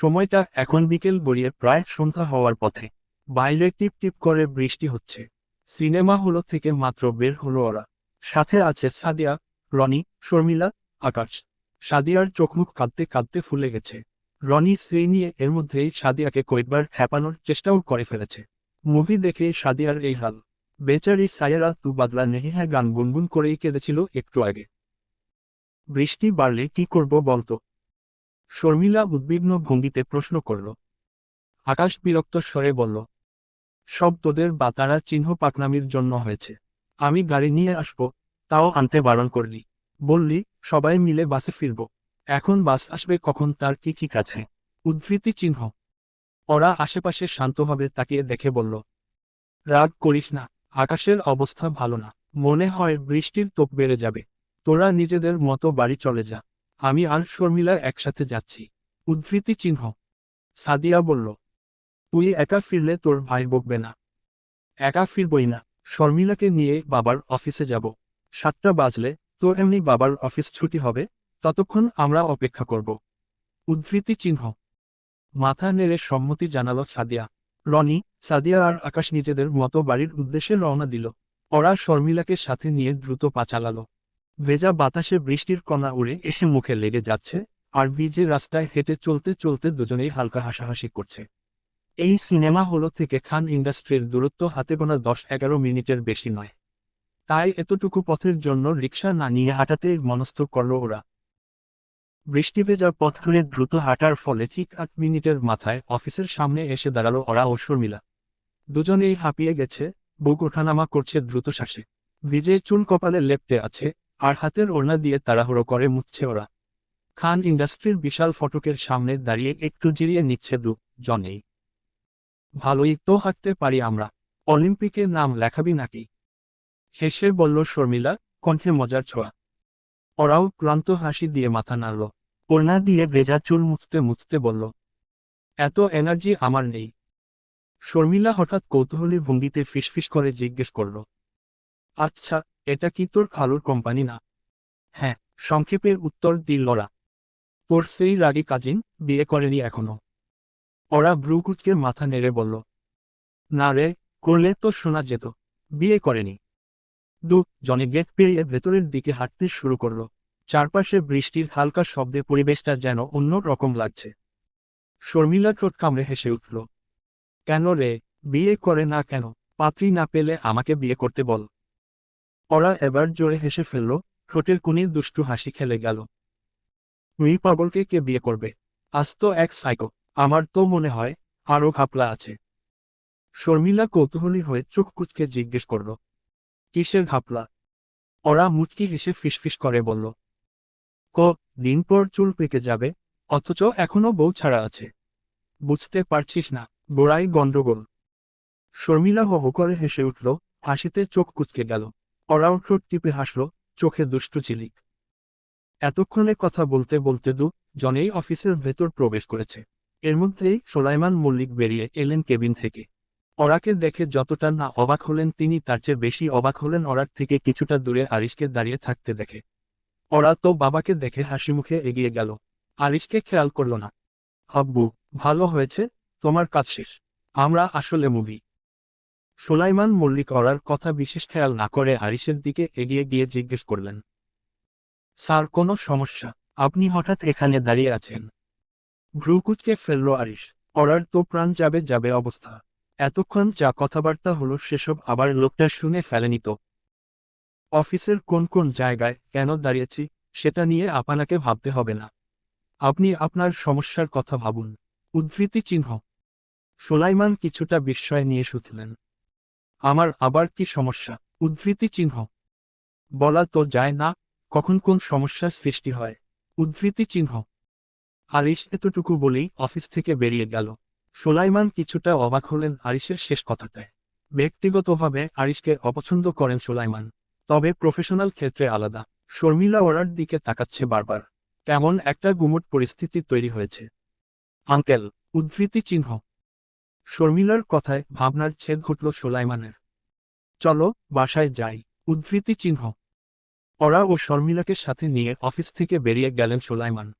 সময়টা এখন বিকেল গড়িয়ে প্রায় সন্ধ্যা হওয়ার পথে। বাইরে টিপ টিপ করে বৃষ্টি হচ্ছে। সিনেমা হলো থেকে মাত্র বের হলো ওরা। সাথে আছে সাদিয়া, রনি, শর্মিলা, আকাশ। সাদিয়ার চোখমুখ কাঁদতে কাঁদতে ফুলে গেছে। রনি সেই নিয়ে এর মধ্যেই সাদিয়াকে কয়েকবার হ্যাপানোর চেষ্টাও করে ফেলেছে। মুভি দেখে সাদিয়ার এই হাল। বেচারি সায়ারা তু বাদলা নেহি হ্যাঁ গান গুনগুন করেই কেঁদেছিল একটু আগে। বৃষ্টি বাড়লে কি করব বলতো? শর্মিলা উদ্বিগ্ন ভঙ্গিতে প্রশ্ন করল। আকাশ বিরক্ত স্বরে বলল, সব তোদের বা তারা চিহ্ন পাকনামির জন্য হয়েছে। আমি গাড়ি নিয়ে আসব, তাও আনতে বারণ করলি। বললি, সবাই মিলে বাসে ফিরব। এখন বাস আসবে কখন তার কি ঠিক আছে? উদ্ধৃতি চিহ্ন। ওরা আশেপাশে শান্তভাবে তাকিয়ে দেখে বলল, রাগ করিস না, আকাশের অবস্থা ভালো না। মনে হয় বৃষ্টির তোপ বেড়ে যাবে। তোরা নিজেদের মতো বাড়ি চলে যা। আমি আর শর্মিলা একসাথে যাচ্ছি। উদ্ধৃতি চিহ্ন। সাদিয়া বলল, তুই একা ফিরলে তোর ভাই বকবে না। একা ফিরবই না। শর্মিলাকে নিয়ে বাবার অফিসে যাব। সাতটা বাজলে তোর এমনি বাবার অফিস ছুটি হবে, ততক্ষণ আমরা অপেক্ষা করব। উদ্ধৃতি চিহ্ন। মাথা নেড়ে সম্মতি জানাল সাদিয়া। রনি, সাদিয়া আর আকাশ নিজেদের মতো বাড়ির উদ্দেশ্যে রওনা দিল। ওরা শর্মিলাকে সাথে নিয়ে দ্রুত পা চালালো। ভেজা বাতাসে বৃষ্টির কণা উড়ে এসে মুখে লেগে যাচ্ছে, আর ভিজে রাস্তায় হেঁটে চলতে চলতে দুজনেই হালকা হাসাহাসি করছে। এই সিনেমা হলো থেকে খান ইন্ডাস্ট্রির দূরত্ব হাতে গোনা দশ এগারো মিনিটের বেশি নয়। তাই এতটুকু পথের জন্য রিক্সা না নিয়ে হাঁটাতে মনস্থ করল ওরা। বৃষ্টি ভেজা পথ ধরে দ্রুত হাঁটার ফলে ঠিক আট মিনিটের মাথায় অফিসের সামনে এসে দাঁড়াল ওরা ও শর্মিলা। দুজনেই হাঁপিয়ে গেছে বুক ওঠানামা করছে দ্রুত শ্বাসে। ভিজে চুল কপালে লেপটে আছে আর হাতের ওড়না দিয়ে তাড়াহুড়ো করে মুছছে ওরা। খান ইন্ডাস্ট্রির বিশাল ফটকের সামনে দাঁড়িয়ে একটু জিরিয়ে নিচ্ছে দু জনেই। ভালোই তো হাঁটতে পারি আমরা। অলিম্পিকে নাম লেখাবি নাকি? হেসে বলল শর্মিলা, কণ্ঠে মজার ছোঁয়া। ওরাও ক্লান্ত হাসি দিয়ে মাথা নাড়ল। ওড়না দিয়ে ভেজা চুল মুছতে মুছতে বলল, এত এনার্জি আমার নেই। শর্মিলা হঠাৎ কৌতূহলী ভঙ্গিতে ফিসফিস করে জিজ্ঞেস করল আচ্ছা এটা কি তোর খালুর কোম্পানি না? হ্যাঁ সংক্ষেপের উত্তর দিল ওরা তোর সেই রাগী কাজিন বিয়ে করেনি এখনও। ওরা ব্রুকুচকে মাথা নেড়ে বলল, না রে, করলে তো শোনা যেত, বিয়ে করেনি। দু, জনে গেট পেরিয়ে ভেতরের দিকে হাঁটতে শুরু করল। চারপাশে বৃষ্টির হালকা শব্দে পরিবেশটা যেন অন্য রকম লাগছে। শর্মিলা ঠোঁট কামড়ে হেসে উঠল, কেন রে, বিয়ে করে না কেন? পাত্রী না পেলে আমাকে বিয়ে করতে বল। ওরা এবার জোরে হেসে ফেলল, ঠোঁটের কুনি দুষ্টু হাসি খেলে গেল। তুই পাগলকে কে বিয়ে করবে? আজ তো এক সাইকো আমার তো মনে হয় আরও ঘাপলা আছে। শর্মিলা কৌতূহলী হয়ে চোখ কুচকে জিজ্ঞেস করল, কিসের ঘাপলা? ওরা মুচকি হেসে ফিসফিস করে বলল, ক, দিন পর চুল পেকে যাবে, অথচ এখনও বউ ছাড়া আছে। বুঝতে পারছিস না গোড়াই গন্ডগোল শর্মিলা হো হো করে হেসে উঠল, হাসিতে চোখ কুচকে গেল। ঠোঁট টিপে হাসল, চোখে দুষ্টু চিলিক। এতক্ষণে কথা বলতে বলতে দু জনেই অফিসের ভেতর প্রবেশ করেছে। এর মধ্যেই সোলাইমান মল্লিক বেরিয়ে এলেন কেবিন থেকে। অরাকে দেখে যতটা না অবাক হলেন তিনি তার চেয়ে বেশি অবাক হলেন অরার থেকে কিছুটা দূরে আরিশকে দাঁড়িয়ে থাকতে দেখে। অরা তো বাবাকে দেখে হাসি মুখে এগিয়ে গেল। আরিশকে খেয়াল করল না। হাব্বু ভালো হয়েছে? তোমার কাজ শেষ। আমরা আসলে মুভি সোলাইমান মল্লিক ওরার কথা বিশেষ খেয়াল না করে আরিসের দিকে এগিয়ে গিয়ে জিজ্ঞেস করলেন, স্যার, কোনো সমস্যা? আপনি হঠাৎ এখানে দাঁড়িয়ে আছেন? ভ্রুকুচকে ফেলল আরিশ ওরার তো প্রাণ যাবে যাবে অবস্থা। এতক্ষণ যা কথাবার্তা হলো সেসব আবার লোকটা শুনে ফেলেনি তো। অফিসের কোন কোন জায়গায় কেন দাঁড়িয়েছি সেটা নিয়ে আপনাকে ভাবতে হবে না। আপনি আপনার সমস্যার কথা ভাবুন। উদ্ধৃতি চিহ্ন। সোলাইমান কিছুটা বিস্ময় নিয়ে শুধলেন আমার আবার কি সমস্যা? উদ্ধৃতি চিহ্ন। বলা তো যায় না, কখন কোন সমস্যার সৃষ্টি হয়। উদ্ধৃতি চিহ্ন। আরিশ এতটুকু বলেই অফিস থেকে বেরিয়ে গেল। সোলাইমান কিছুটা অবাক হলেন আরিশের শেষ কথাটায়। ব্যক্তিগতভাবে আরিশকে অপছন্দ করেন সোলাইমান, তবে প্রফেশনাল ক্ষেত্রে আলাদা। শর্মিলা ওরার দিকে তাকাচ্ছে বারবার। কেমন একটা গুমট পরিস্থিতি তৈরি হয়েছে। আঙ্কেল, উদ্ধৃতি চিহ্ন। শর্মিলার কথায় ভাবনার ছেদ ঘটল সোলাইমানের। চলো, বাসায় যাই, উদ্ধৃতি চিহ্ন। ওরা ও শর্মিলাকে সাথে নিয়ে অফিস থেকে বেরিয়ে গেলেন সোলাইমান।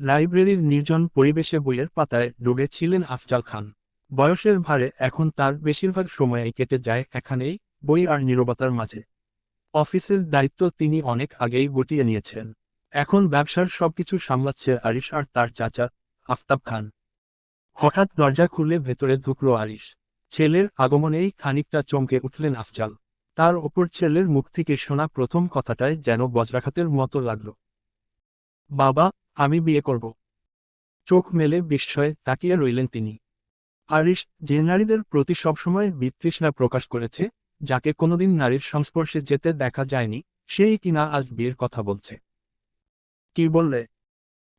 লাইব্রেরির নির্জন পরিবেশে বইয়ের পাতায় ডুবে ছিলেন আফজাল খান। বয়সের ভারে এখন তার বেশিরভাগ সময়ই কেটে যায় এখানেই, বই আর নীরবতার মাঝে। অফিসের দায়িত্ব তিনি অনেক আগেই গুটিয়ে নিয়েছেন। এখন ব্যবসার সবকিছু সামলাচ্ছে আরিশ আর তার চাচা আফতাব খান। হঠাৎ দরজা খুলে ভেতরে ঢুকলো আরিশ। ছেলের আগমনেই খানিকটা চমকে উঠলেন আফজাল। তার ওপর ছেলের মুখ থেকে শোনা প্রথম কথাটায় যেন বজ্রাঘাতের মতো লাগল। বাবা, আমি বিয়ে করব। চোখ মেলে বিস্ময়ে তাকিয়ে রইলেন তিনি। আরিশ যে নারীদের প্রতি সবসময় বিতৃষ্ণা প্রকাশ করেছে, যাকে কোনোদিন নারীর সংস্পর্শে যেতে দেখা যায়নি, সেই কিনা আজ বিয়ের কথা বলছে। কি বললে?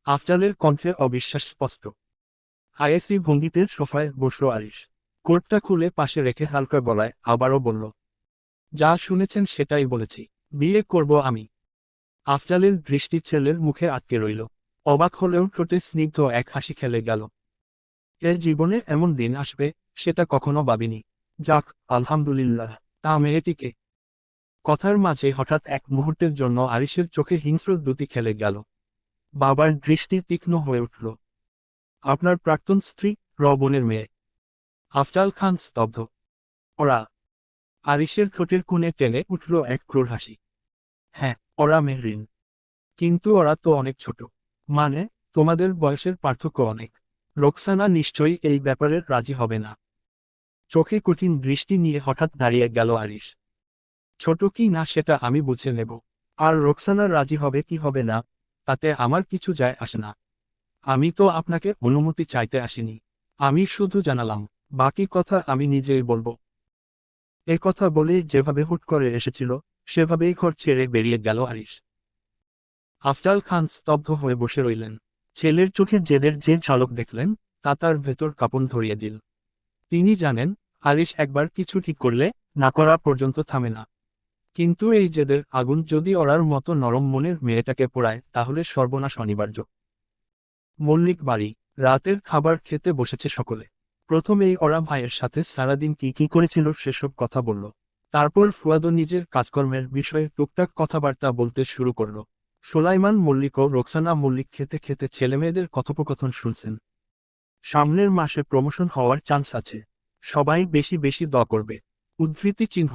আফজালের কণ্ঠে অবিশ্বাস স্পষ্ট। আইএসি ভঙ্গিতে সোফায় বসল আরিশ। কোটটা খুলে পাশে রেখে হালকা গলায় আবারও বলল, যা শুনেছেন সেটাই বলেছি, বিয়ে করব আমি। আফজালের দৃষ্টি ছেলের মুখে আটকে রইল। অবাক হলেও ঠোঁটে স্নিগ্ধ এক হাসি খেলে গেল। এ জীবনে এমন দিন আসবে, সেটা কখনো ভাবিনি। যাক, আলহামদুলিল্লাহ, তা মেয়েটিকে কথার মাঝে হঠাৎ এক মুহূর্তের জন্য আরিসের চোখে হিংস্র দুটি খেলে গেল। বাবার দৃষ্টি তীক্ষ্ণ হয়ে উঠল। আপনার প্রাক্তন স্ত্রী রবনের মেয়ে। আফজাল খান স্তব্ধ। ওরা আরিসের ঠোঁটের কোণে টেনে উঠল এক ক্রোর হাসি। হ্যাঁ ওরা মেহরিন। কিন্তু ওরা তো অনেক ছোট। মানে তোমাদের বয়সের পার্থক্য অনেক। রোকসানা নিশ্চয়ই এই ব্যাপারে রাজি হবে না। চোখে কঠিন দৃষ্টি নিয়ে হঠাৎ দাঁড়িয়ে গেল আরিস ছোট কি না সেটা আমি বুঝে নেব। আর রোকসানা রাজি হবে কি হবে না, তাতে আমার কিছু যায় আসে না। আমি তো আপনাকে অনুমতি চাইতে আসিনি। আমি শুধু জানালাম, বাকি কথা আমি নিজেই বলব। এ কথা বলে যেভাবে হুট করে এসেছিল, সেভাবেই ঘর ছেড়ে বেরিয়ে গেল আরিস আফজাল খান স্তব্ধ হয়ে বসে রইলেন। ছেলের চোখে জেদের যে ঝলক দেখলেন, তা তার ভেতর কাপন ধরিয়ে দিল। তিনি জানেন আরিস একবার কিছু ঠিক করলে, না করা পর্যন্ত থামে না। কিন্তু এই জেদের আগুন যদি ওরার মতো নরম মনের মেয়েটাকে পোড়ায়, তাহলে সর্বনাশ অনিবার্য। মল্লিক বাড়ি, রাতের খাবার খেতে বসেছে সকলে। প্রথমেই ওরা ভাইয়ের সাথে সারাদিন কি কি করেছিল সেসব কথা বলল। তারপর ফুয়াদও নিজের কাজকর্মের বিষয়ে টুকটাক কথাবার্তা বলতে শুরু করল। সোলাইমান মল্লিক ও রোকসানা মল্লিক খেতে খেতে ছেলেমেয়েদের কথোপকথন শুনছেন। সামনের মাসে প্রমোশন হওয়ার চান্স আছে। সবাই বেশি বেশি দ করবে। উদ্ধৃতি চিহ্ন।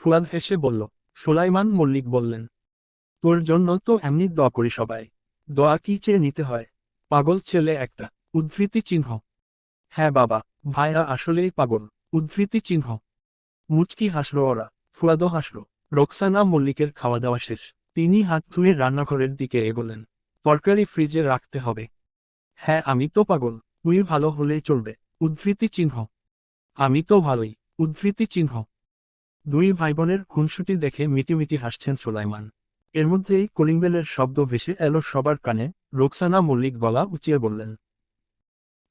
ফুয়াদ হেসে বলল, সোলাইমান মল্লিক বললেন, তোর জন্য তো এমনি দ করি সবাই। দোয়া কি চেয়ে নিতে হয়? পাগল ছেলে একটা। উদ্ধৃতি চিহ্ন। হ্যাঁ বাবা, ভাইয়া আসলেই পাগল। উদ্ধৃতি চিহ্ন। মুচকি হাসল ওরা ফুয়াদও হাসল। রোকসানা মল্লিকের খাওয়া দাওয়া শেষ। তিনি হাত ধুয়ে রান্নাঘরের দিকে এগোলেন। তরকারি ফ্রিজে রাখতে হবে। হ্যাঁ আমি তো পাগল। তুই ভালো হলেই চলবে। উদ্ধৃতি চিহ্ন। আমি তো ভালোই। উদ্ধৃতি চিহ্ন। দুই ভাইবোনের খুনসুটি দেখে মিটিমিটি হাসছেন সোলাইমান। এর মধ্যেই কলিংবেলের শব্দ ভেসে এলো সবার কানে, রোকসানা মল্লিক গলা উঁচিয়ে বললেন,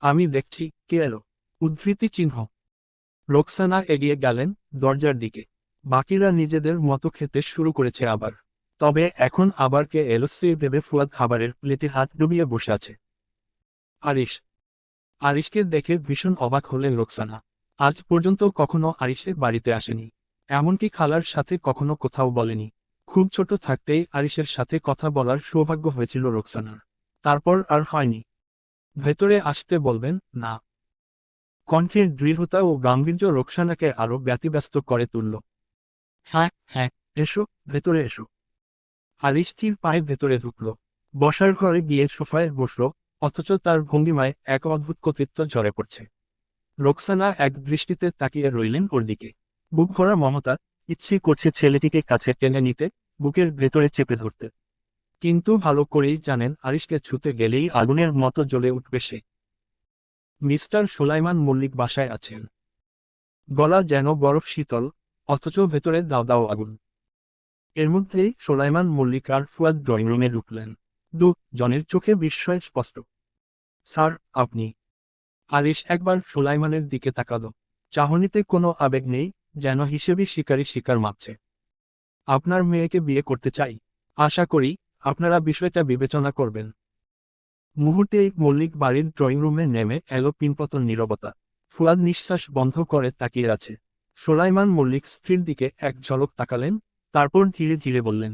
আমি দেখছি, কে এলো? উদ্ধৃতি চিহ্ন। রোকসানা এগিয়ে গেলেন দরজার দিকে। বাকিরা নিজেদের মতো খেতে শুরু করেছে আবার। তবে এখন আবার কে এলো সে ভেবে ফুয়াদ খাবারের প্লেটে হাত ডুবিয়ে বসে আছে। আরিশ। আরিশকে দেখে ভীষণ অবাক হলেন রোকসানা। আজ পর্যন্ত কখনো আরিশে বাড়িতে আসেনি। এমনকি খালার সাথে কখনো কোথাও বলেনি। খুব ছোট থাকতেই আরিশের সাথে কথা বলার সৌভাগ্য হয়েছিল রোকসানার। তারপর আর হয়নি। ভেতরে আসতে বলবেন, না। কণ্ঠের দৃঢ়তা ও গাম্ভীর্য রোকসানাকে আরও ব্যতিব্যস্ত করে তুলল। হ্যাঁ হ্যাঁ এসো, ভেতরে এসো। আরিশটির পায়ে ভেতরে ঢুকল। বসার ঘরে গিয়ে সোফায় বসল, অথচ তার ভঙ্গিমায় এক অদ্ভুত কর্তৃত্ব ঝরে পড়ছে। রোকসানা এক দৃষ্টিতে তাকিয়ে রইলেন ওর দিকে। বুক ভরা মমতা ইচ্ছে করছে ছেলেটিকে কাছে টেনে নিতে, বুকের ভেতরে চেপে ধরতে। কিন্তু ভালো করেই জানেন, আরিশকে ছুতে গেলেই আগুনের মতো জ্বলে উঠবে সে। মিস্টার সোলাইমান মল্লিক বাসায় আছেন। গলা যেন বরফ শীতল, অথচ ভেতরে দাও দাও আগুন। এর মধ্যেই সোলাইমান মল্লিক আর ফুয়াদ ড্রয়িং রুমে ঢুকলেন। দু জনের চোখে বিস্ময় স্পষ্ট। স্যার, আপনি। আরিশ একবার সোলাইমানের দিকে তাকাল। চাহনিতে কোনো আবেগ নেই যেন হিসেবে শিকারী শিকার মাপছে। আপনার মেয়েকে বিয়ে করতে চাই। আশা করি আপনারা বিষয়টা বিবেচনা করবেন। মুহূর্তেই মল্লিক বাড়ির ড্রয়িং রুমে নেমে এলো পিনপতন নীরবতা। ফুয়াদ নিঃশ্বাস বন্ধ করে তাকিয়ে আছে। সোলাইমান মল্লিক স্ত্রীর দিকে এক ঝলক তাকালেন, তারপর ধীরে ধীরে বললেন,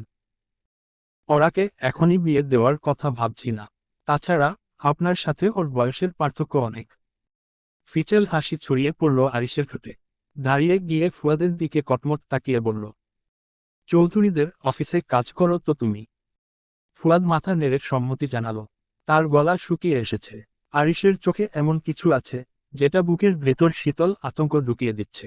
ওরাকে এখনই বিয়ে দেওয়ার কথা ভাবছি না। তাছাড়া আপনার সাথে ওর বয়সের পার্থক্য অনেক। ফিচেল হাসি ছড়িয়ে পড়ল আরিসের ঠোঁটে। দাঁড়িয়ে গিয়ে ফুয়াদের দিকে কটমট তাকিয়ে বলল, চৌধুরীদের অফিসে কাজ করো তো তুমি। ফুয়াদ মাথা নেড়ে সম্মতি জানালো। তার গলা শুকিয়ে এসেছে। আরিসের চোখে এমন কিছু আছে, যেটা বুকের ভেতর শীতল আতঙ্ক ঢুকিয়ে দিচ্ছে।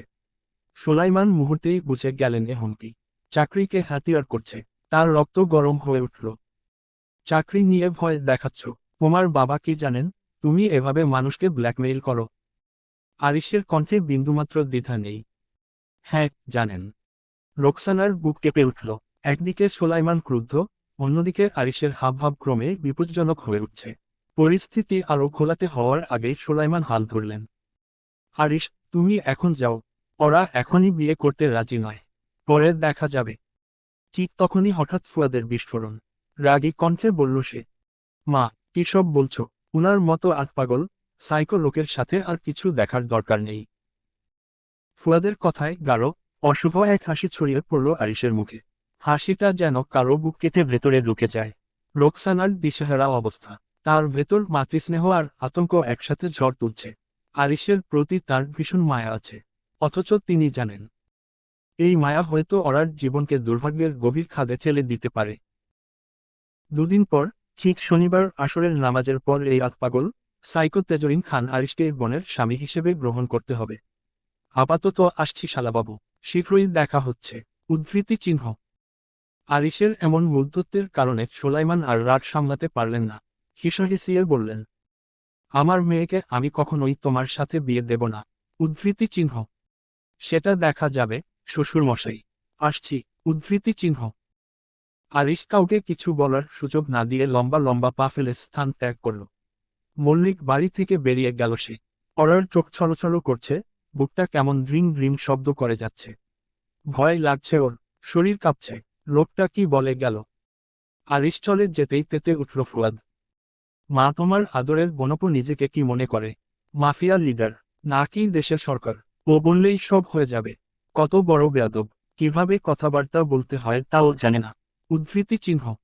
সোলাইমান মুহূর্তেই বুঝে গেলেন এ হুমকি। চাকরিকে হাতিয়ার করছে। তার রক্ত গরম হয়ে উঠল। চাকরি নিয়ে ভয় দেখাচ্ছ। তোমার বাবা কি জানেন? তুমি এভাবে মানুষকে ব্ল্যাকমেইল করো। আরিসের কণ্ঠে বিন্দুমাত্র দ্বিধা নেই। হ্যাঁ জানেন। রোকসানার বুক কেঁপে উঠল। একদিকে সোলাইমান ক্রুদ্ধ, অন্যদিকে আরিসের হাবভাব ক্রমে বিপজ্জনক হয়ে উঠছে। পরিস্থিতি আরও খোলাতে হওয়ার আগেই সোলাইমান হাল ধরলেন। আরিস তুমি এখন যাও। ওরা এখনই বিয়ে করতে রাজি নয়। পরে দেখা যাবে। ঠিক তখনই হঠাৎ ফুয়াদের বিস্ফোরণ। রাগী কণ্ঠে বলল সে, মা, কি সব বলছো? উনার মতো আতপাগল সাইকো লোকের সাথে আর কিছু দেখার দরকার নেই। ফুয়াদের কথায় গাঢ় অশুভ এক হাসি ছড়িয়ে পড়ল আরিসের মুখে। হাসিটা যেন কারও বুক কেটে ভেতরে ঢুকে যায়। রোকসানার দিশেহারা অবস্থা। তার ভেতর মাতৃস্নেহ আর আতঙ্ক একসাথে ঝড় তুলছে। আরিসের প্রতি তার ভীষণ মায়া আছে। অথচ তিনি জানেন, এই মায়া হয়তো ওরার জীবনকে দুর্ভাগ্যের গভীর খাদে ঠেলে দিতে পারে। দুদিন পর, ঠিক শনিবার আসরের নামাজের পর এই আতপাগল সাইকো তেজরিন খান আরিশকে বোনের স্বামী হিসেবে গ্রহণ করতে হবে। আপাতত আসছি শালাবাবু, শীঘ্রই দেখা হচ্ছে। উদ্ধৃতি চিহ্ন। আরিশের এমন মূলতত্ত্বের কারণে সোলাইমান আর রাগ সামলাতে পারলেন না। হিসহিসিয়ে বললেন, আমার মেয়েকে আমি কখনোই তোমার সাথে বিয়ে দেব না। উদ্ধৃতি চিহ্ন। সেটা দেখা যাবে শ্বশুর মশাই আসছি। উদ্ধৃতি চিহ্ন। আরিশ কাউকে কিছু বলার সুযোগ না দিয়ে লম্বা লম্বা পা ফেলে স্থান ত্যাগ করল। মল্লিক বাড়ি থেকে বেরিয়ে গেল সে। অরার চোখ ছলছল করছে, বুকটা কেমন রিং রিং শব্দ করে যাচ্ছে। ভয় লাগছে ওর, শরীর কাঁপছে, লোকটা কি বলে গেল? আরিস চলে যেতেই তেতে উঠল ফুয়াদ। মা তোমার আদরের বনপ নিজেকে কি মনে করে? মাফিয়া লিডার, নাকি দেশের সরকার? ও বললেই সব হয়ে যাবে। কত বড় বেয়াদব, কীভাবে কথাবার্তা বলতে হয় তাও জানে না। উদ্ধৃতি চিহ্ন।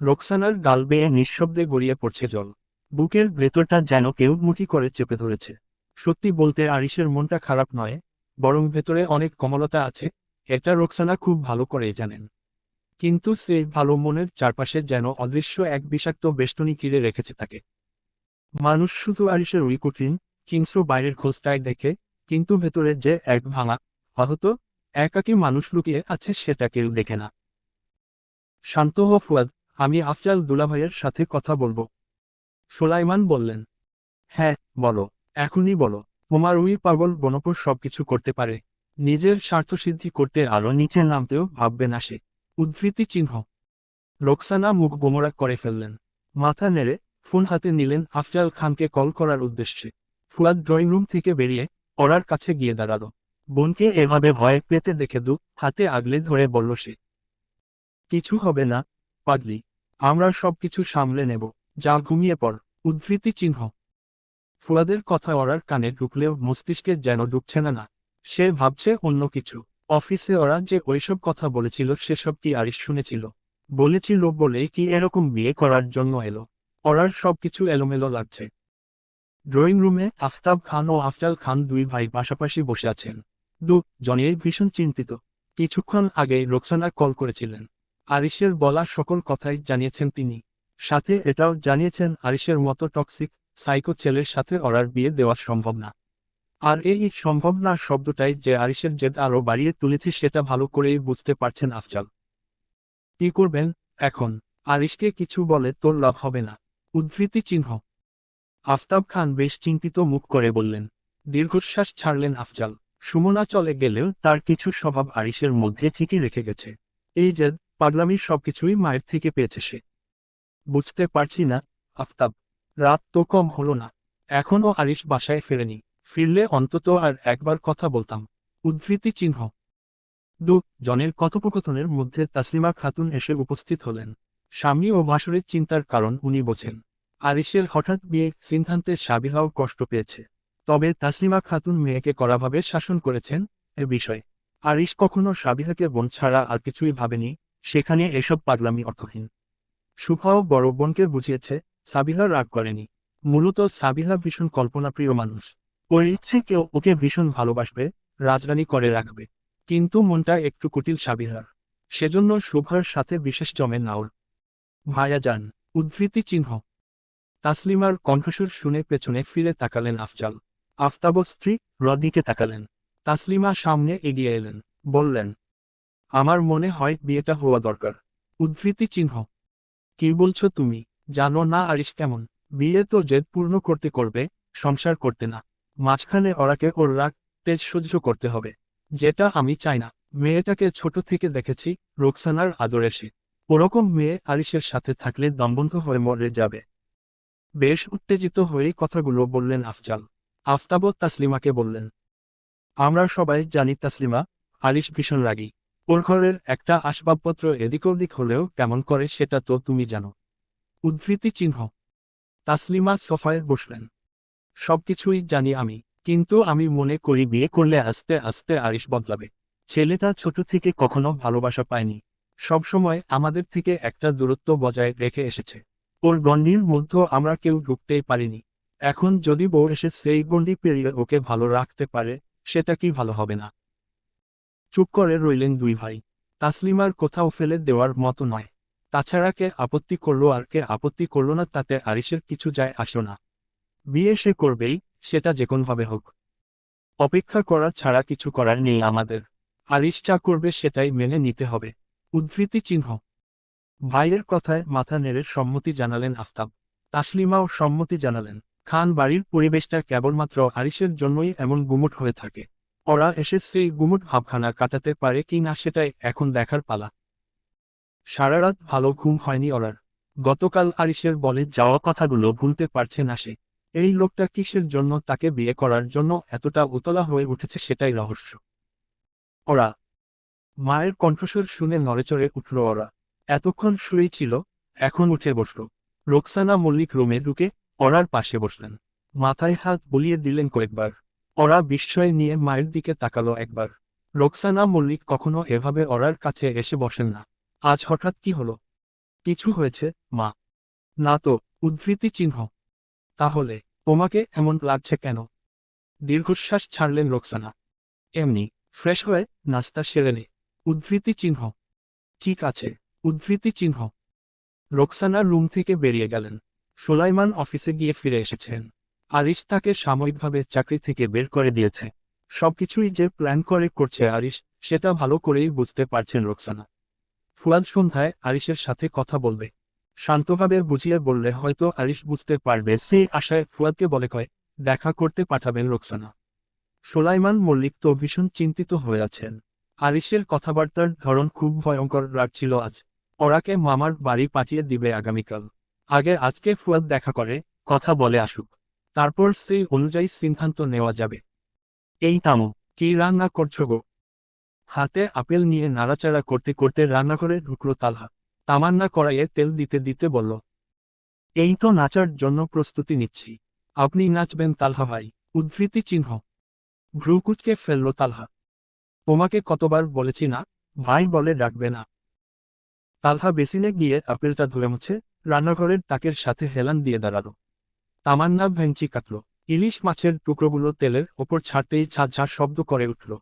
রোকসানার গাল বেয়ে নিঃশব্দে গড়িয়ে পড়ছে জল। বুকের ভেতরটা যেন কেউ মুঠি করে চেপে ধরেছে। সত্যি বলতে আরিসের মনটা খারাপ নয়, বরং ভেতরে অনেক কমলতা আছে এটা রোকসানা খুব ভালো করে জানেন। কিন্তু সে ভালো মনের চারপাশে যেন অদৃশ্য এক বিষাক্ত বেষ্টনী কিরে রেখেছে তাকে। মানুষ শুধু আরিসের ওই কঠিন কিংস্র বাইরের খোঁজটায় দেখে, কিন্তু ভেতরে যে এক ভাঙা, আহত, একাকী মানুষ লুকিয়ে আছে সেটা কেউ দেখে না। শান্ত হ ফুয়াদ, আমি আফজাল দুলাভাইয়ের সাথে কথা বলব। সোলাইমান বললেন হ্যাঁ বলো। এখনই বলো। তোমার ওই পাগল বনপুর সবকিছু করতে পারে। নিজের স্বার্থসিদ্ধি করতে আরও নিচে নামতেও ভাববে না সে। উদ্ধৃতি চিহ্ন। রোকসানা মুখ গোমরা করে ফেললেন। মাথা নেড়ে ফোন হাতে নিলেন আফজাল খানকে কল করার উদ্দেশ্যে। ফুয়াদ ড্রয়িং রুম থেকে বেরিয়ে ওরার কাছে গিয়ে দাঁড়াল। বোনকে এভাবে ভয় পেতে দেখে দু হাতে আগলে ধরে বলল সে, কিছু হবে না, পাগলি। আমরা সবকিছু সামলে নেব। যা ঘুমিয়ে পড়, উদ্ধৃতি চিহ্ন। ফুয়াদের কথা ওরার কানে ঢুকলেও মস্তিষ্কে যেন ঢুকছে না না। সে ভাবছে অন্য কিছু। অফিসে ওরা যে ওইসব কথা বলেছিল সেসব কি আরিস শুনেছিল? বলেছিল বলে কি এরকম বিয়ে করার জন্য এলো। ওরার সবকিছু এলোমেলো লাগছে। ড্রয়িং রুমে আফতাব খান ও আফজাল খান দুই ভাই পাশাপাশি বসে আছেন। দু জনেই ভীষণ চিন্তিত। কিছুক্ষণ আগে রোকসানা কল করেছিলেন। আরিসের বলা সকল কথাই জানিয়েছেন তিনি। সাথে এটাও জানিয়েছেন আরিসের মতো টক্সিক সাইকো ছেলের সাথে ওরার বিয়ে দেওয়া সম্ভব না। আর এই সম্ভব না শব্দটাই যে আরিসের জেদ আরও বাড়িয়ে তুলেছে সেটা ভালো করেই বুঝতে পারছেন আফজাল। কি করবেন? এখন। আরিসকে কিছু বলে তোর লাভ হবে না। উদ্ধৃতি চিহ্ন। আফতাব খান বেশ চিন্তিত মুখ করে বললেন, দীর্ঘশ্বাস ছাড়লেন আফজাল। সুমনা চলে গেলেও তার কিছু স্বভাব আরিসের মধ্যে ঠিকই রেখে গেছে। এই জেদ পাগলামির সবকিছুই মায়ের থেকে পেয়েছে সে। বুঝতে পারছি না, আফতাব। রাত তো কম হলো না। এখনও আরিস বাসায় ফেরেনি। ফিরলে অন্তত আর একবার কথা বলতাম। উদ্ধৃতি চিহ্ন। দু, জনের কথোপকথনের মধ্যে তাসলিমা খাতুন এসে উপস্থিত হলেন। স্বামী ও ভাসুরের চিন্তার কারণ উনি বোঝেন। আরিসের হঠাৎ বিয়ে সিদ্ধান্তে সাবিহাও কষ্ট পেয়েছে। তবে তাসলিমা খাতুন মেয়েকে কড়াভাবে শাসন করেছেন এ বিষয়ে। আরিস কখনো সাবিহাকে বোন ছাড়া আর কিছুই ভাবেনি, সেখানে এসব পাগলামি অর্থহীন। সুফাও বড় বোনকে বুঝিয়েছে, সাবিহা রাগ করেনি। মূলত সাবিহা ভীষণ কল্পনাপ্রিয় মানুষ। ওর ইচ্ছে কেউ ওকে ভীষণ ভালোবাসবে, রাজরানী করে রাখবে। কিন্তু মনটা একটু কুটিল সাবিহার। সেজন্য শুভার সাথে বিশেষ জমে নাওর ভায়াজান উদ্ধৃতি চিহ্ন। তাসলিমার কণ্ঠস্বর শুনে পেছনে ফিরে তাকালেন আফজাল। আফতাব স্ত্রী রদিকে তাকালেন। তাসলিমা সামনে এগিয়ে এলেন। বললেন, আমার মনে হয় বিয়েটা হওয়া দরকার। উদ্ধৃতি চিহ্ন। কি বলছো তুমি? জানো না আরিস কেমন। বিয়ে তো জেদ পূর্ণ করতে করবে, সংসার করতে না। মাঝখানে ওরাকে ওর রাগ, তেজ সহ্য করতে হবে। যেটা আমি চাই না। মেয়েটাকে ছোট থেকে দেখেছি, রোকসানার আদরে সে। ওরকম মেয়ে আরিসের সাথে থাকলে দমবন্ধ হয়ে মরে যাবে। বেশ উত্তেজিত হয়েই কথাগুলো বললেন আফজাল। আফতাব তাসলিমাকে বললেন, আমরা সবাই জানি তাসলিমা আরিস ভীষণ রাগী। ওর ঘরের একটা আসবাবপত্র এদিক ওদিক হলেও কেমন করে সেটা তো তুমি জানো। উদ্ধৃতি চিহ্ন। তাসলিমা সোফায় বসলেন। সবকিছুই জানি আমি, কিন্তু আমি মনে করি বিয়ে করলে আস্তে আস্তে আরিস বদলাবে। ছেলেটা ছোট থেকে কখনো ভালোবাসা পায়নি। সবসময় আমাদের থেকে একটা দূরত্ব বজায় রেখে এসেছে। ওর গণ্ডির মধ্যে আমরা কেউ ঢুকতেই পারিনি। এখন যদি বউ এসে সেই গণ্ডি পেরিয়ে ওকে ভালো রাখতে পারে, সেটা কি ভালো হবে না? চুপ করে রইলেন দুই ভাই। তাসলিমার কোথাও ফেলে দেওয়ার মতো নয়। তাছাড়া কে আপত্তি করল আর কে আপত্তি করল না তাতে আরিসের কিছু যায় আসো না। বিয়ে সে করবেই, সেটা যেকোনভাবে হোক। অপেক্ষা করা ছাড়া কিছু করার নেই আমাদের। আরিস যা করবে সেটাই মেনে নিতে হবে। উদ্ধৃতি চিহ্ন। ভাইয়ের কথায় মাথা নেড়ে সম্মতি জানালেন আফতাব। তাসলিমাও সম্মতি জানালেন। খান বাড়ির পরিবেশটা কেবলমাত্র আরিসের জন্যই এমন গুমুট হয়ে থাকে। ওরা এসে সেই গুমুট ভাবখানা কাটাতে পারে কি না সেটাই এখন দেখার পালা। সারা রাত ভালো ঘুম হয়নি ওরার। গতকাল আরিসের বলে যাওয়া কথাগুলো ভুলতে পারছে না সে। এই লোকটা কিসের জন্য তাকে বিয়ে করার জন্য এতটা উতলা হয়ে উঠেছে সেটাই রহস্য। ওরা মায়ের কণ্ঠস্বর শুনে নড়েচড়ে উঠল ওরা। এতক্ষণ শুয়েই ছিল, এখন উঠে বসল। রোকসানা মল্লিক রুমে ঢুকে ওরার পাশে বসলেন। মাথায় হাত বলিয়ে দিলেন কয়েকবার। ওরা বিস্ময় নিয়ে মায়ের দিকে তাকালো একবার। রোকসানা, মল্লিক কখনো এভাবে ওরার কাছে এসে বসেন না। আজ হঠাৎ কি হলো? কিছু হয়েছে, মা। না তো, উদ্ধৃতি চিহ্ন। তাহলে, তোমাকে এমন লাগছে কেন? দীর্ঘশ্বাস ছাড়লেন রোকসানা। এমনি, ফ্রেশ হয়ে নাস্তা সেরে নে। উদ্ধৃতি চিহ্ন। ঠিক আছে, উদ্ধৃতি চিহ্ন। রোকসানা রুম থেকে বেরিয়ে গেলেন। সুলাইমান অফিসে গিয়ে ফিরে এসেছেন। আরিশ তাকে সাময়িকভাবে চাকরি থেকে বের করে দিয়েছে। সবকিছুই যে প্ল্যান করে করছে আরিশ, সেটা ভালো করেই বুঝতে পারছেন রোকসানা। ফুয়াদ সন্ধ্যায় আরিশের সাথে কথা বলবে। শান্তভাবে বুঝিয়ে বললে হয়তো আরিশ বুঝতে পারবে সেই আশায় ফুয়াদকে বলে কয়, দেখা করতে পাঠাবেন রোকসানা। সোলাইমান মল্লিক তো ভীষণ চিন্তিত হয়ে আছেন। আরিশের কথাবার্তার ধরন খুব ভয়ঙ্কর লাগছিল আজ। ওরাকে মামার বাড়ি পাঠিয়ে দিবে আগামীকাল। আগে আজকে ফুয়াদ দেখা করে, কথা বলে আসুক। তারপর সেই অনুযায়ী সিদ্ধান্ত নেওয়া যাবে। এই তামু কি রান্না করছ গো? হাতে আপেল নিয়ে নাড়াচাড়া করতে করতে রান্নাঘরে ঢুকলো তালহা। তামান্না কড়াইয়ে তেল দিতে দিতে বলল এই তো নাচার জন্য প্রস্তুতি নিচ্ছি। আপনি নাচবেন তালহা ভাই উদ্ধৃতি চিহ্ন। ভ্রুকুচকে ফেলল তালহা। তোমাকে কতবার বলেছি না ভাই বলে ডাকবে না। তালহা বেসিনে গিয়ে আপেলটা ধরে মুছে রান্নাঘরের তাকের সাথে হেলান দিয়ে দাঁড়াল। তামান্না ভেঞ্চি কাটল। ইলিশ মাছের টুকরোগুলো তেলের ওপর ছাড়তেই ঝাঁঝ শব্দ করে উঠল।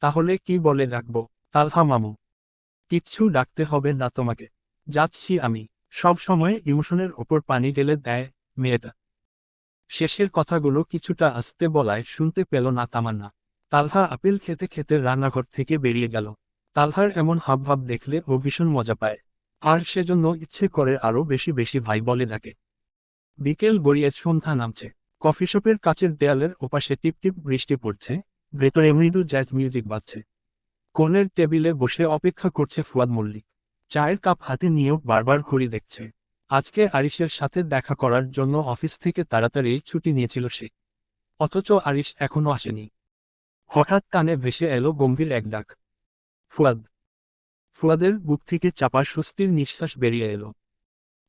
তাহলে কি বলে ডাকবো? তালহা মামু। কিচ্ছু ডাকতে হবে না তোমাকে। যাচ্ছি আমি। সব সময় ইমোশনের ওপর পানি ঢেলে দেয় মেয়েটা। শেষের কথাগুলো কিছুটা আস্তে বলায় শুনতে পেল না তামান্না। তালহা আপেল খেতে খেতে রান্নাঘর থেকে বেরিয়ে গেল। তালহার এমন হাবভাব দেখলে ও ভীষণ মজা পায়। আর সেজন্য ইচ্ছে করে আরও বেশি বেশি ভাই বলে ডাকে। বিকেল গড়িয়ে সন্ধ্যা নামছে। কফি শপের কাচের দেয়ালের ওপাশে টিপটিপ বৃষ্টি পড়ছে, ভেতরে মৃদু জ্যাজ মিউজিক বাজছে। কোণের টেবিলে বসে অপেক্ষা করছে ফুয়াদ মল্লিক। চায়ের কাপ হাতে নিয়েও বারবার ঘড়ি দেখছে। আজকে আরিশের সাথে দেখা করার জন্য অফিস থেকে তাড়াতাড়ি ছুটি নিয়েছিল সে। অথচ আরিশ এখনও আসেনি। হঠাৎ কানে ভেসে এলো গম্ভীর এক ডাক। ফুয়াদ। ফুয়াদের বুক থেকে চাপা স্বস্তির নিঃশ্বাস বেরিয়ে এলো।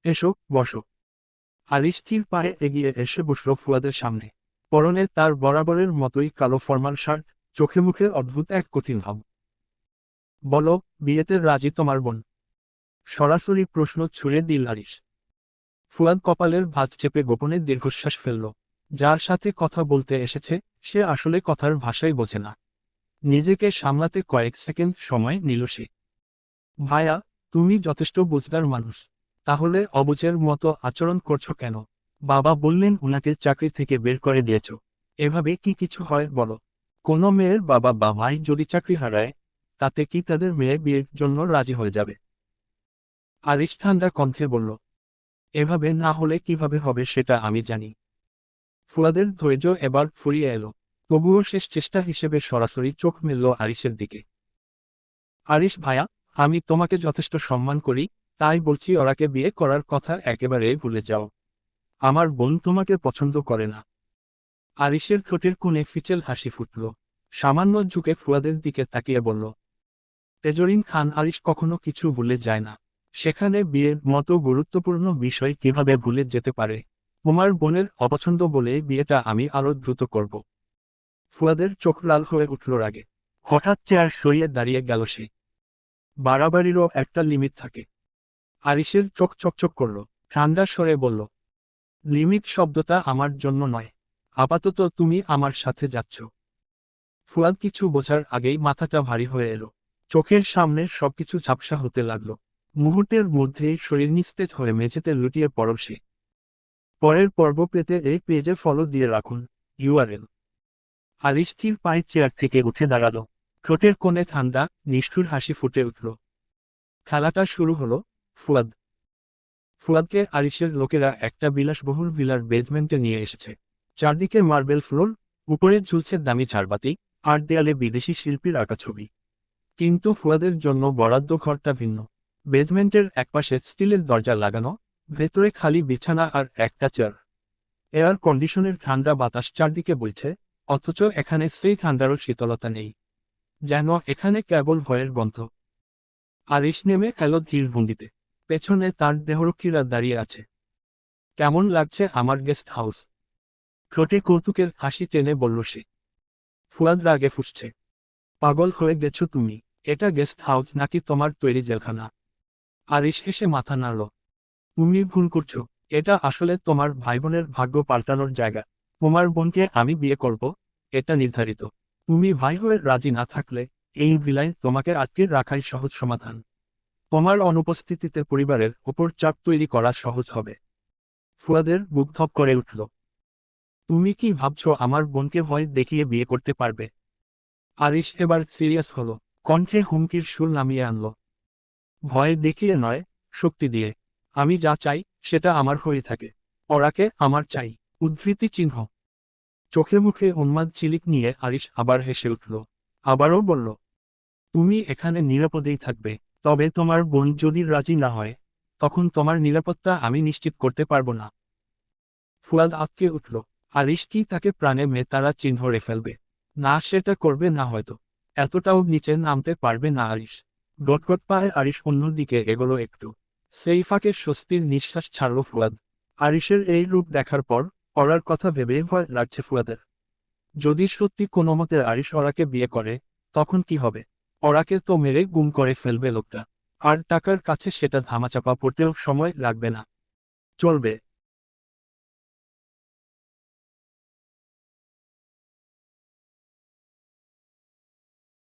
এসো, বসো। আরিশ স্থির পায়ে এগিয়ে এসে বসল ফুয়াদের সামনে। পরনে তার বরাবরের মতোই কালো ফরমাল শার্ট, চোখে মুখে অদ্ভুত এক কঠিন ভাব। বলো, বিয়েতে রাজি তোমার বোন? সরাসরি প্রশ্ন ছুড়ে দিল আরিশ ফুয়াদ কপালের ভাঁজ চেপে গোপনে দীর্ঘশ্বাস ফেলল। যার সাথে কথা বলতে এসেছে, সে আসলে কথার ভাষাই বোঝে না। নিজেকে সামলাতে কয়েক সেকেন্ড সময় নিল সে। ভায়া, তুমি যথেষ্ট বুঝদার মানুষ। তাহলে অবুঝের মতো আচরণ করছ কেন? বাবা বললেন, উনাকে চাকরি থেকে বের করে দিয়েছ। এভাবে কি কিছু হয় বলো? কোনো মেয়ের বাবা বা ভাই যদি চাকরি হারায়, তাতে কি তাদের মেয়ে বিয়ের জন্য রাজি হয়ে যাবে? আরিশ ঠান্ডা কণ্ঠে বলল, এভাবে না হলে কীভাবে হবে সেটা আমি জানি। ফুয়াদের ধৈর্য এবার ফুরিয়ে এলো। তবুও শেষ চেষ্টা হিসেবে সরাসরি চোখ মেলল আরিশের দিকে। আরিশ ভায়া, আমি তোমাকে যথেষ্ট সম্মান করি তাই বলছি ওরাকে বিয়ে করার কথা একেবারে ভুলে যাও। আমার বোন তোমাকে পছন্দ করে না। আরিশের ঠোঁটের কোণে ফিচেল হাসি ফুটল। সামান্য ঝুঁকে ফুয়াদের দিকে তাকিয়ে বলল, তেজরিন খান, আরিশ কখনো কিছু ভুলে যায় না। সেখানে বিয়ের মতো গুরুত্বপূর্ণ বিষয় কীভাবে ভুলে যেতে পারে? তোমার বোনের অপছন্দ বলে বিয়েটা আমি আরও দ্রুত করব। ফুয়াদের চোখ লাল হয়ে উঠল রাগে। হঠাৎ চেয়ার সরিয়ে দাঁড়িয়ে গেল সে। বাড়াবাড়িরও একটা লিমিট থাকে। আরিশের চোখ চকচক করল। ঠান্ডা স্বরে বলল, লিমিট শব্দটা আমার জন্য নয়। আপাতত তুমি আমার সাথে যাচ্ছ। ফুয়াদ কিছু বোঝার আগেই মাথাটা ভারী হয়ে এলো। চোখের সামনে সবকিছু ঝাপসা হতে লাগল। মুহূর্তের মধ্যেই শরীর নিস্তেজ হয়ে মেঝেতে লুটিয়ে পড়ল সে। পরের পর্ব পেতে এই পেজে ফলো দিয়ে রাখুন ইউআরএল আরিশ স্থির পায়ের চেয়ার থেকে উঠে দাঁড়াল। ঠোঁটের কোণে ঠান্ডা, নিষ্ঠুর হাসি ফুটে উঠল। খেলাটা শুরু হলো ফুয়াদ। ফুয়াদকে আরিশের লোকেরা একটা বিলাসবহুল ভিলার বেজমেন্টে নিয়ে এসেছে। চারদিকে মার্বেল ফ্লোর, উপরে ঝুলছে দামি ঝাড়বাতি আর দেয়ালে বিদেশি শিল্পীর আঁকা ছবি। কিন্তু ফুয়াদের জন্য বরাদ্দ ঘরটা ভিন্ন। বেজমেন্টের একপাশে স্টিলের দরজা লাগানো, ভেতরে খালি বিছানা আর একটা চেয়ার। এয়ার কন্ডিশনের ঠান্ডা বাতাস চারদিকে বইছে, অথচ এখানে সেই ঠান্ডারও শীতলতা নেই। যেন এখানে কেবল ভয়ের গন্ধ। আরিশ নেমে এলো ধীর ভঙ্গিতে পেছনে তার দেহরক্ষীরা দাঁড়িয়ে আছে। কেমন লাগছে আমার গেস্ট হাউস? ঠোঁটে কৌতুকের হাসি টেনে বলল সে। ফুয়াদ রাগে ফুসছে। পাগল হয়ে গেছো তুমি, এটা গেস্ট হাউস নাকি তোমার তৈরি জেলখানা? আরিশ হেসে মাথা নাড়ল। তুমি ভুল করছ, এটা আসলে তোমার ভাই বোনের ভাগ্য পাল্টানোর জায়গা। তোমার বোনকে আমি বিয়ে করব, এটা নির্ধারিত। তুমি ভাই হয়ে রাজি না থাকলে এই ভিলায় তোমাকে আটকে রাখাই সহজ সমাধান। তোমার অনুপস্থিতিতে পরিবারের ওপর চাপ তৈরি করা সহজ হবে। ফুয়াদের বুক ধপ করে উঠল। তুমি কি ভাবছ আমার বোনকে ভয় দেখিয়ে বিয়ে করতে পারবে? আরিশ এবার সিরিয়াস হলো। কণ্ঠে হুমকির সুর নামিয়ে আনল। ভয় দেখিয়ে নয়, শক্তি দিয়ে। আমি যা চাই, সেটা আমার হয়ে থাকে। ওরাকে আমার চাই। উদ্ধৃতি চিহ্ন। চোখে মুখে উন্মাদ চিলিক নিয়ে আরিশ আবার হেসে উঠল। আবারও বলল, তুমি এখানে নিরাপদেই থাকবে। তবে তোমার বোন যদি রাজি না হয়, তখন তোমার নিরাপত্তা আমি নিশ্চিত করতে পারব না। ফুয়াদ আতকে উঠল। আরিশ কি তাকে প্রাণে মেয়ে তারা চিহ্ন রে ফেলবে? না, সেটা করবে না হয়তো। এতটাও নিচে নামতে পারবে না আরিশ। গটগট পায়ে আরিশ অন্যদিকে এগোলো একটু। সেই ফাঁকে স্বস্তির নিঃশ্বাস ছাড়ল ফুয়াদ। আরিশের এই রূপ দেখার পর পড়ার কথা ভেবে ভয় লাগছে ফুয়াদের। যদি সত্যি কোনো মতে আরিশ ওরাকে বিয়ে করে, তখন কি হবে? ওরাকে তো মেরে গুম করে ফেলবে লোকটা। আর টাকার কাছে সেটা ধামাচাপা পড়তেও সময় লাগবে না। চলবে।